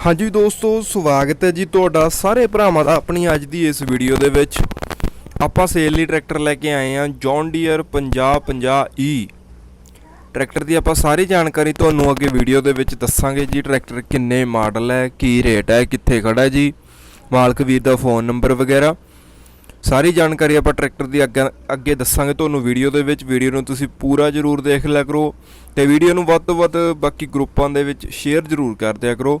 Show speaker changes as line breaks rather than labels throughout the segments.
ਹਾਂਜੀ ਦੋਸਤੋ, ਸਵਾਗਤ ਹੈ ਜੀ ਤੁਹਾਡਾ ਸਾਰੇ ਭਰਾਵਾਂ ਦਾ ਆਪਣੀ ਅੱਜ ਦੀ ਇਸ ਵੀਡੀਓ ਦੇ ਵਿੱਚ। ਆਪਾਂ ਸੇਲ ਲਈ ਟਰੈਕਟਰ ਲੈ ਕੇ ਆਏ ਹਾਂ ਜੌਨ ਡੀਅਰ 5050E ਟਰੈਕਟਰ ਦੀ ਆਪਾਂ ਸਾਰੀ ਜਾਣਕਾਰੀ ਤੁਹਾਨੂੰ ਅੱਗੇ ਵੀਡੀਓ ਦੇ ਵਿੱਚ ਦੱਸਾਂਗੇ ਜੀ। ਟਰੈਕਟਰ ਕਿੰਨੇ ਮਾਡਲ ਹੈ, ਕੀ ਰੇਟ ਹੈ, ਕਿੱਥੇ ਖੜਾ ਹੈ ਜੀ। ਮਾਲਕ ਵੀਰ ਦਾ ਫੋਨ ਨੰਬਰ ਵਗੈਰਾ। ਸਾਰੀ ਜਾਣਕਾਰੀ ਆਪਾਂ ਟਰੈਕਟਰ ਦੀ ਅੱਗੇ ਅੱਗੇ ਦੱਸਾਂਗੇ ਤੁਹਾਨੂੰ ਵੀਡੀਓ ਦੇ ਵਿੱਚ। ਵੀਡੀਓ ਨੂੰ ਤੁਸੀਂ ਪੂਰਾ ਜ਼ਰੂਰ ਦੇਖ ਲਿਆ ਕਰੋ ਤੇ ਵੀਡੀਓ ਨੂੰ ਵੱਧ ਤੋਂ ਵੱਧ ਬਾਕੀ ਗਰੁੱਪਾਂ ਦੇ ਵਿੱਚ ਸ਼ੇਅਰ ਜ਼ਰੂਰ ਕਰ ਦਿਆ ਕਰੋ।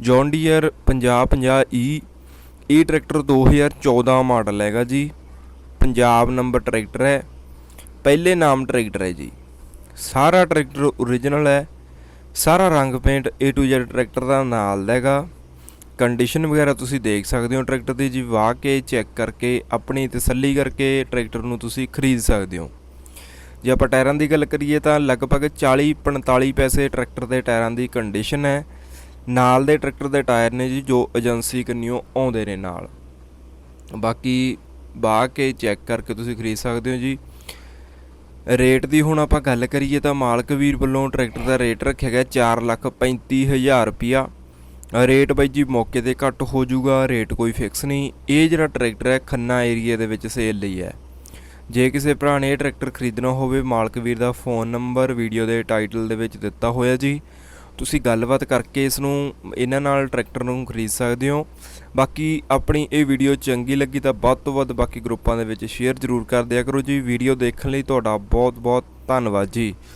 ਜੌਨ ਡੀਅਰ 5050E ਇਹ ਟਰੈਕਟਰ 2014 ਮਾਡਲ ਹੈਗਾ ਜੀ। ਪੰਜਾਬ ਨੰਬਰ ਟਰੈਕਟਰ ਹੈ। ਪਹਿਲੇ ਨਾਮ ਟਰੈਕਟਰ ਹੈ ਜੀ। ਸਾਰਾ ਟਰੈਕਟਰ ਓਰੀਜਨਲ ਹੈ। ਸਾਰਾ ਰੰਗ paint A to Z tractor ਦਾ ਨਾਲ ਦਾ ਹੈਗਾ। ਕੰਡੀਸ਼ਨ ਵਗੈਰਾ ਤੁਸੀਂ ਦੇਖ ਸਕਦੇ ਹੋ ਟਰੈਕਟਰ ਦੀ ਜੀ। ਵਾਹ ਕੇ ਚੈੱਕ ਕਰਕੇ, ਆਪਣੀ ਤਸੱਲੀ ਕਰਕੇ ਟਰੈਕਟਰ ਨੂੰ ਤੁਸੀਂ ਖਰੀਦ ਸਕਦੇ ਹੋ। ਜੇ ਆਪਾਂ ਟਾਇਰਾਂ ਦੀ ਗੱਲ ਕਰੀਏ ਤਾਂ ਲਗਭਗ 40 45 ਪੈਸੇ ਟਰੈਕਟਰ ਦੇ ਟਾਇਰਾਂ ਦੀ ਕੰਡੀਸ਼ਨ ਹੈ। ਨਾਲ ਦੇ ਟਰੈਕਟਰ ਦੇ ਟਾਇਰ ਨੇ ਜੀ ਜੋ ਏਜੰਸੀ ਕੰਨਿਓ ਆਉਂਦੇ ਨੇ ਨਾਲ। ਬਾਕੀ ਬਾਹ ਕੇ ਚੈੱਕ ਕਰਕੇ ਤੁਸੀਂ ਖਰੀਦ ਸਕਦੇ ਹੋ ਜੀ। ਰੇਟ ਦੀ ਹੁਣ ਆਪਾਂ ਗੱਲ ਕਰੀਏ ਤਾਂ ਮਾਲਕ ਵੀਰ ਵੱਲੋਂ ਟਰੈਕਟਰ ਦਾ ਰੇਟ ਰੱਖਿਆ ਗਿਆ 435000 ਰੁਪਿਆ ਰੇਟ ਬਾਈ ਜੀ ਮੌਕੇ ਤੇ ਘੱਟ ਹੋ ਜਾਊਗਾ, ਰੇਟ ਕੋਈ ਫਿਕਸ ਨਹੀਂ। ਇਹ ਜਿਹੜਾ ਟਰੈਕਟਰ ਹੈ, ਖੰਨਾ ਏਰੀਆ ਦੇ ਵਿੱਚ ਸੇਲ ਲਈ ਹੈ। ਜੇ ਕਿਸੇ ਭਰਾ ਨੇ ਇਹ ਟਰੈਕਟਰ ਖਰੀਦਣਾ ਹੋਵੇ, ਮਾਲਕ ਵੀਰ ਦਾ ਫੋਨ ਨੰਬਰ ਵੀਡੀਓ ਦੇ ਟਾਈਟਲ ਦੇ ਵਿੱਚ ਦਿੱਤਾ ਹੋਇਆ ਜੀ। ਤੁਸੀਂ ਗੱਲਬਾਤ ਕਰਕੇ ਇਸ ਨੂੰ ਇਹਨਾਂ ਨਾਲ ਟਰੈਕਟਰ ਨੂੰ ਖਰੀਦ ਸਕਦੇ ਹੋ। ਬਾਕੀ ਆਪਣੀ ਇਹ ਵੀਡੀਓ ਚੰਗੀ ਲੱਗੀ ਤਾਂ ਵੱਧ ਤੋਂ ਵੱਧ ਬਾਕੀ ਗਰੁੱਪਾਂ ਦੇ ਵਿੱਚ ਸ਼ੇਅਰ ਜ਼ਰੂਰ ਕਰ ਦਿਆ ਕਰੋ ਜੀ। ਵੀਡੀਓ ਦੇਖਣ ਲਈ ਤੁਹਾਡਾ ਬਹੁਤ ਬਹੁਤ ਧੰਨਵਾਦ ਜੀ।